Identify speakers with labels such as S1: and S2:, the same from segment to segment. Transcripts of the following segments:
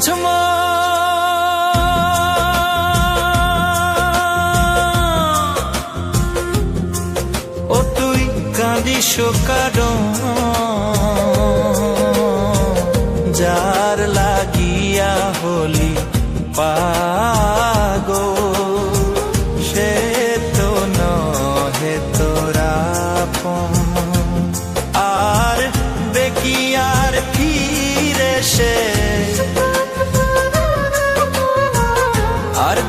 S1: ঝমঝমা দিশো কারণ যার লাগিয়া হলি পা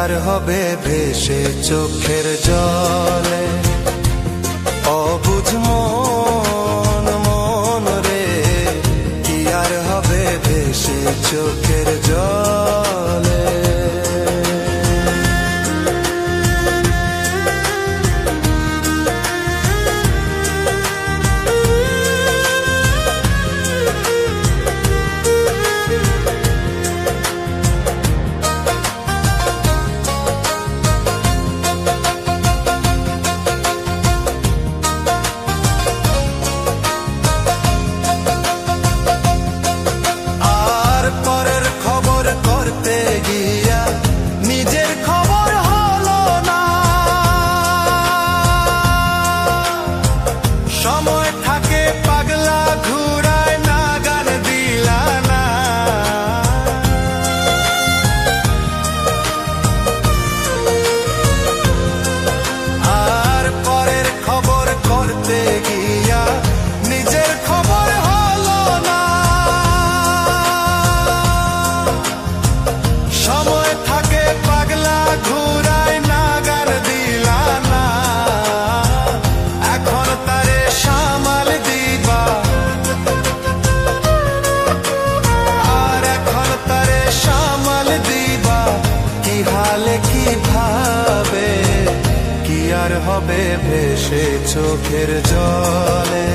S1: আর হবে ভেসে চোখের জলে। অবুঝ মন মন রে, কি আর হবে ভেসে চোখের জলে? থাকে পাগলা ঘুরায় নাগার দিলা না এখন তারে সামাল দিবা। আর এখন তারে সামাল দিবা। কি হালে আর হবে ভেসে চোখের জলে।